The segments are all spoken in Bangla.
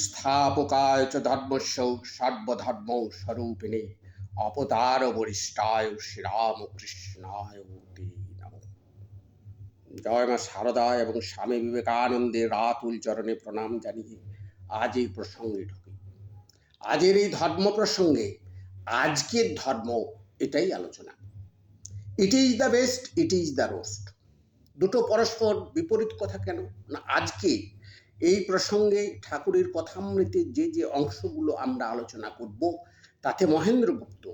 স্থাপকায় চ ধর্মস্য সর্বধর্ম স্বরূপিণে অবতার বরিষ্ঠায় শ্রীরামকৃষ্ণায় তে নমঃ জয় মা শারদা এবং স্বামী বিবেকানন্দের রাতুল চরণে প্রণাম জানিয়ে আজ এই প্রসঙ্গে ঢুকি। আজের এই ধর্ম প্রসঙ্গে আজকের ধর্ম এটাই আলোচনা। It is the best it is the worst দুটো পরস্পর বিপরীত কথা কেন? না, আজকে এই প্রসঙ্গে ঠাকুরের কথামৃতের যে যে অংশগুলো আমরা আলোচনা করব, তাতে মহেন্দ্রগুপ্ত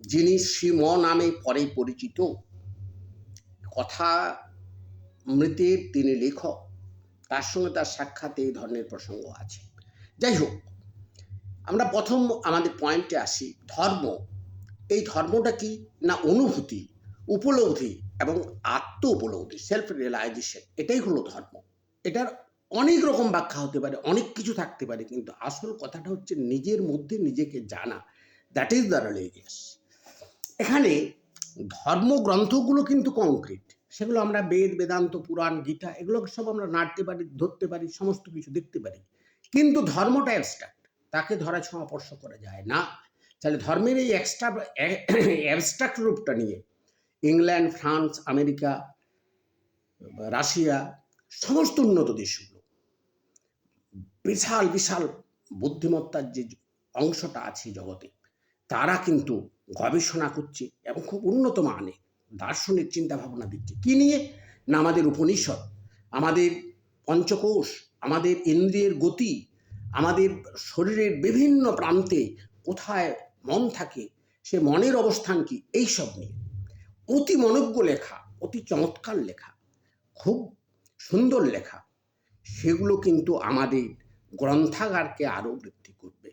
যিনি শ্রীম নামে পরে পরিচিত কথা মৃতের তিনি লেখক, তার সঙ্গে তার সাক্ষাৎ এই ধরনের প্রসঙ্গ আছে। যাই হোক, আমরা প্রথম আমাদের পয়েন্টে আসি, ধর্ম। এই ধর্মটা কি না অনুভূতি, উপলব্ধি এবং আত্ম উপলব্ধি সেলফ রিয়েলাইজেশন এটাই হলো ধর্ম। এটার অনেক রকম ব্যাখ্যা হতে পারে, অনেক কিছু থাকতে পারে, কিন্তু আসল কথাটা হচ্ছে নিজের মধ্যে নিজেকে জানা। দ্যাট ইজ দ্য রিলিজিয়াস এখানে ধর্মগ্রন্থগুলো কিন্তু কংক্রিট সেগুলো আমরা বেদ, বেদান্ত, পুরাণ, গীতা, এগুলো সব আমরা নাড়তে পারি, ধরতে পারি, সমস্ত কিছু দেখতে পারি। কিন্তু ধর্মটা অ্যাবস্ট্রাক্ট তাকে ধরা ছোঁয়া স্পর্শ করা যায় না। তাহলে ধর্মের এই এক্সট্রা অ্যাবস্ট্রাক্ট রূপটা নিয়ে ইংল্যান্ড, ফ্রান্স, আমেরিকা, রাশিয়া, সমস্ত উন্নত দেশগুলো। বিশাল বিশাল বুদ্ধিমত্তার যে অংশটা আছে জগতে, তারা কিন্তু গবেষণা করছে এবং খুব উন্নত মানে দার্শনিক চিন্তা ভাবনা দিচ্ছে। কি নিয়ে? না আমাদের উপনিষদ, আমাদের পঞ্চকোষ, আমাদের ইন্দ্রিয়ের গতি, আমাদের শরীরের বিভিন্ন প্রান্তে কোথায় মন থাকে, সে মনের অবস্থান কি, এই সব নিয়ে। অতি মনজ্ঞ লেখা, অতি চমৎকার লেখা, খুব সুন্দর লেখা, সেগুলো কিন্তু আমাদের গ্রন্থাগারকে আরও বৃদ্ধি করবে।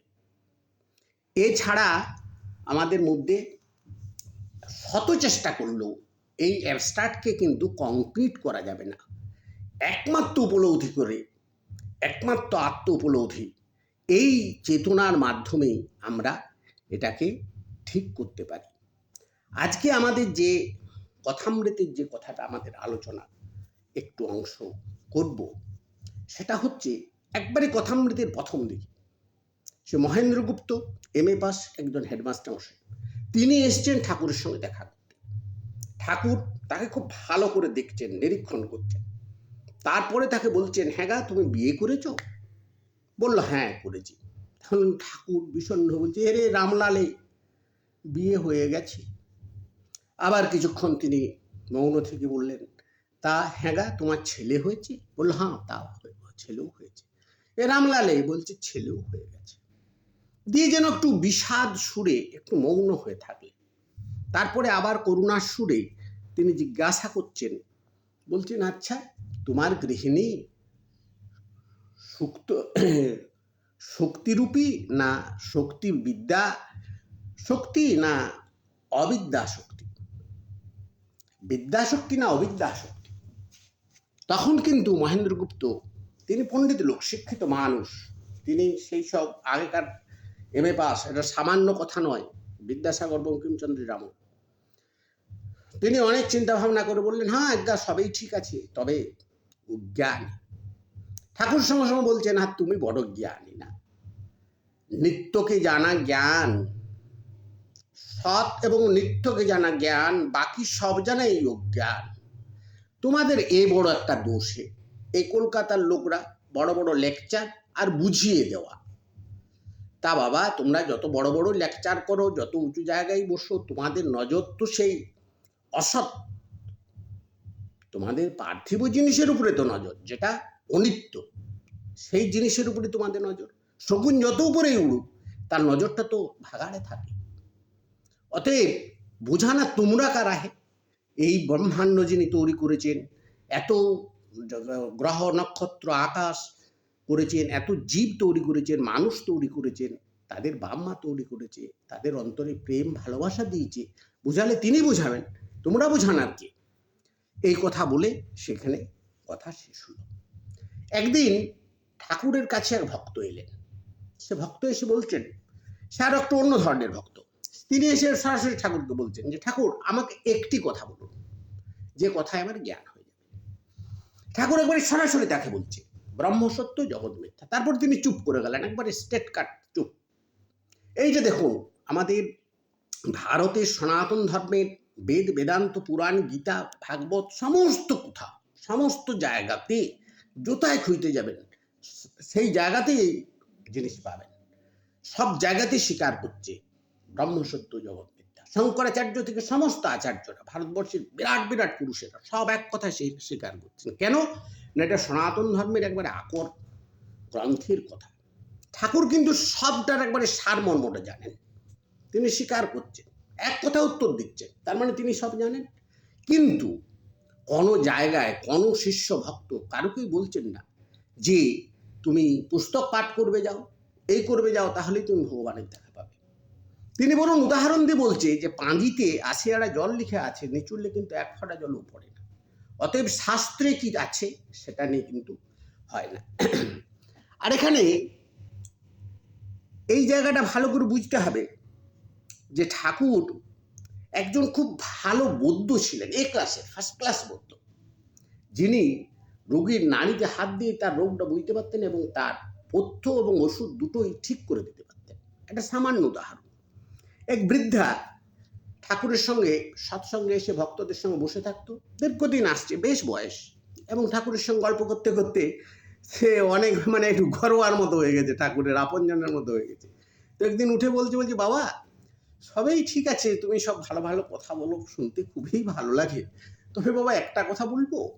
এছাড়া আমাদের মধ্যে শত চেষ্টা করলেও এই অ্যাবস্ট্রাক্টকে কিন্তু কংক্রিট করা যাবে না। একমাত্র উপলব্ধি করে, একমাত্র আত্ম উপলব্ধি এই চেতনার মাধ্যমেই আমরা এটাকে ঠিক করতে পারি। আজকে আমাদের যে কথামৃতের যে কথাটা আমাদের আলোচনা একটু অংশ করব, সেটা হচ্ছে একবারে কথামৃতের প্রথম দিকে। সে মহেন্দ্রগুপ্ত এম এ পাস, একজন হেডমাস্টার মশাই। তিনি এসছেন ঠাকুরের সঙ্গে দেখা করতে। ঠাকুর তাকে খুব ভালো করে দেখছেন, নিরীক্ষণ করছেন। তারপরে তাকে বলছেন হ্যাঁ গা, তুমি বিয়ে করেছ? বলল হ্যাঁ করেছি। তখন ঠাকুর বিষণ্ণ বলছে এরে রামলালে, বিয়ে হয়ে গেছে। আবার কিছুক্ষণ তিনি মৌন থেকে বললেন, তা হ্যাঁ গা, তোমার ছেলে হয়েছে? বলল হ্যাঁ তা হয়ে- ছেলেও হয়েছে। এ রামলালে বলছে, ছেলেও হয়ে গেছে। দিয়ে যেন একটু বিষাদ সুরে একটু মৌন হয়ে থাকলেন। তারপরে আবার করুণার সুরে তিনি জিজ্ঞাসা করছেন, বলছেন আচ্ছা তোমার গৃহিণী সুক্ত, শক্তিরূপী না শক্তি বিদ্যা শক্তি না অবিদ্যা শক্তি বিদ্যা শক্তি না অবিদ্যা শক্তি তখন কিন্তু মহেন্দ্রগুপ্ত তিনি পণ্ডিত লোক, শিক্ষিত মানুষ। তিনি সেই সব আগেকার এম এ পাস, এটা সামান্য কথা নয়, বিদ্যাসাগর বঙ্কিমচন্দ্র রাম। তিনি অনেক চিন্তা ভাবনা করে বললেন হ্যাঁ একদা, সবই ঠিক আছে, তবে জ্ঞান। ঠাকুর সঙ্গে সঙ্গে বলছেন হ্যাঁ তুমি বড় জ্ঞানী না। নিত্যকে জানা জ্ঞান, সৎ এবং নিত্যকে জানা জ্ঞান, বাকি সব জানাই অজ্ঞান তোমাদের এ বড় একটা দোষে। এই কলকাতার লোকরা বড় বড় লেকচার আর বুঝিয়ে দেওয়া। তা বাবা, তোমরা যত বড় বড় লেকচার করো, যত উঁচু জায়গায় বসো, তোমাদের নজর তো সেই অসৎ। তোমাদের পার্থিব জিনিসের উপরে তো নজর, যেটা অনিত্য। সেই জিনিসের উপরে তোমাদের নজর। শকুন যত উপরেই উড়ুক, তার নজরটা তো ভাগাড়ে থাকে। অতএব বোঝানা তোমরা কারা হে? এই ব্রহ্মাণ্ড যিনি তৈরি করেছেন, এত গ্রহ নক্ষত্র, আকাশ করেছেন, এত জীব তৈরি করেছেন, মানুষ তৈরি করেছেন, তাদের বাম্মা তৈরি করেছে, তাদের অন্তরে প্রেম, ভালোবাসা দিয়েছে। বুঝালে তিনি বোঝাবেন, তোমরা বোঝান আর কি। এই কথা বলে সেখানে কথা শেষ হলো। একদিন ঠাকুরের কাছে এক ভক্ত এলেন। সে ভক্ত এসে বলছেন সে আর একটু অন্য ধরনের ভক্ত। তিনি এসে সরাসরি ঠাকুরকে বলছেন যে, ঠাকুর, আমাকে একটি কথা বলুন। যে কথায় আমার জ্ঞান হয়ে ঠাকুর একবারে সরাসরি তাকে বলছে ব্রহ্মসত্য জগৎ মিথ্যা। তারপর তিনি চুপ করে গেলেন, একবারে স্টেট কাট চুপ। এই যে দেখুন, আমাদের ভারতের সনাতন ধর্মের বেদ, বেদান্ত, পুরাণ, গীতা, ভাগবত, সমস্ত কথা, সমস্ত জায়গাতে জোতায় খুঁজতে যাবেন। সেই জায়গাতেই জিনিস পাবেন। সব জায়গাতে স্বীকার করছে ব্রহ্মসত্য জগৎ শঙ্করাচার্য থেকে সমস্ত আচার্যরা, ভারতবর্ষের বিরাট বিরাট পুরুষেরা সব এক কথা সে- স্বীকার করছেন। কেন? না, এটা সনাতন ধর্মের একবারে আকর গ্রন্থের কথা। ঠাকুর কিন্তু সবটার একবারে সারমর্মটা জানেন। তিনি স্বীকার করছেন। এক কথা উত্তর দিচ্ছেন, তার মানে তিনি সব জানেন। কিন্তু কোনো জায়গায় কোনো শিষ্য ভক্ত কারোকেই বলছেন না যে, তুমি পুস্তক পাঠ করবে যাও, এই করবে যাও, তাহলেই তুমি ভগবানের দেখা তিনি বরং উদাহরণ দিয়ে বলছে যে পাঁজিতে আশি আড়া জল লিখে আছে, নিচুরলে কিন্তু এক ফোঁটা জলও পড়ে না। অতএব শাস্ত্রে কি আছে সেটা নিয়ে কিন্তু হয় না। আর এখানে এই জায়গাটা ভালো করে বুঝতে হবে যে ঠাকুর একজন খুব ভালো বৌদ্ধ ছিলেন, এ ক্লাসের ফার্স্ট ক্লাস বৌদ্ধ। যিনি রোগীর নাড়িতে হাত দিয়ে তার রোগটা বুঝতে পারতেন এবং তার পথ্য এবং ওষুধ দুটোই ঠিক করে দিতে পারতেন। একটা সামান্য উদাহরণ। এক বৃদ্ধা ঠাকুরের সঙ্গে, সৎসঙ্গে এসে ভক্তদের সঙ্গে বসে থাকতো। দীর্ঘদিন আসছে, বেশ বয়স। এবং ঠাকুরের সঙ্গে গল্প করতে করতে সে অনেক মানে একটু ঘরোয়ার মতো হয়ে গেছে, ঠাকুরের আপনজনের মতো হয়ে গেছে। তো একদিন উঠে বলছে বলছে, বাবা, সবই ঠিক আছে, তুমি সব ভালো ভালো কথা বলো, শুনতে খুবই ভালো লাগে। তবে বাবা, একটা কথা বলব,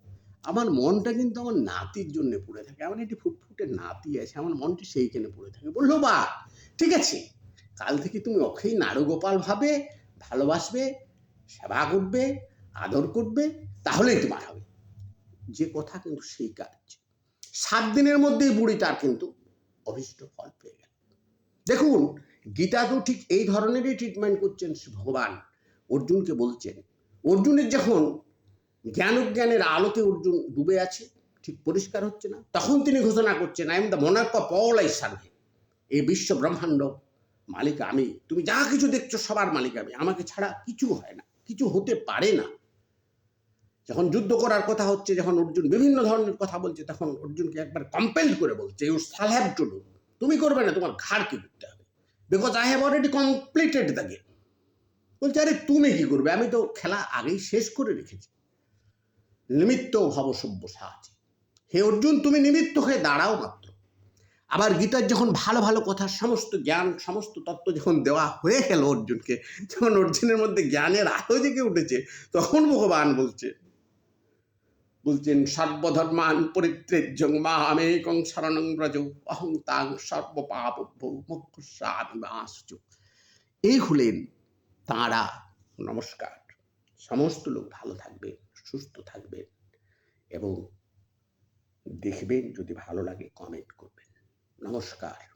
আমার মনটা কিন্তু আমার নাতির জন্য পড়ে থাকে। আমার একটি ফুটফুটে নাতি আছে, আমার মনটি সেইখানে পড়ে থাকে। বলল বা ঠিক আছে। কাল থেকে তুমি অক্ষয় নারুগোপাল ভাবে, ভালোবাসবে, সেবা করবে, আদর করবে, তাহলেই তোমার হবে। যে কথা কিন্তু সেই কাজ। সাত দিনের মধ্যেই বুড়ি তার কিন্তু অভিষ্ট ফল পেয়ে গেল। দেখুন গীতা তো ঠিক এই ধরনেরই ট্রিটমেন্ট করছেন ভগবান। অর্জুনকে বলছেন, অর্জুনের যখন জ্ঞান জ্ঞানের আলোতে অর্জুন ডুবে আছে, ঠিক পরিষ্কার হচ্ছে না, তখন তিনি ঘোষণা করছেন I am the monarch of all এই বিশ্ব ব্রহ্মাণ্ড মালিক আমি। তুমি যা কিছু দেখছ সবার মালিক আমি। আমাকে ছাড়া কিছু হয় না, কিছু হতে পারে না। যখন যুদ্ধ করার কথা হচ্ছে, যখন অর্জুন বিভিন্ন ধরনের কথা বলছে, তখন অর্জুনকে একবার কম্পেল করে বলছে ইউ শাল হ্যাভ টু ডু তুমি করবে না, তোমার ঘাড়কে করতে হবে? Because I have already completed the game বলছে, আরে তুমি কি করবে? আমি তো খেলা আগেই শেষ করে রেখেছি। নিমিত্ত ভব সভ্য সাহায্য হে অর্জুন, তুমি নিমিত্ত হয়ে দাঁড়াও মাত্র। আবার গীতার যখন ভালো ভালো কথা, সমস্ত জ্ঞান, সমস্ত তত্ত্ব যখন দেওয়া হয়ে গেল অর্জুনকে, যখন অর্জুনের মধ্যে জ্ঞানের আলো জেগে উঠেছে, তখন ভগবান বলছে, বলছেন, সর্বধর্মান পরিত্রেজ্যং মা আমেকং শরণং ব্রজ, অহং তাং সর্বপাপভ্য মুখ্যামিমাশ্চ এই হলেন তাঁরা, নমস্কার। সমস্ত লোক ভালো থাকবেন সুস্থ থাকবেন এবং দেখবেন যদি ভালো লাগে কমেন্ট করবেন। নমস্কার।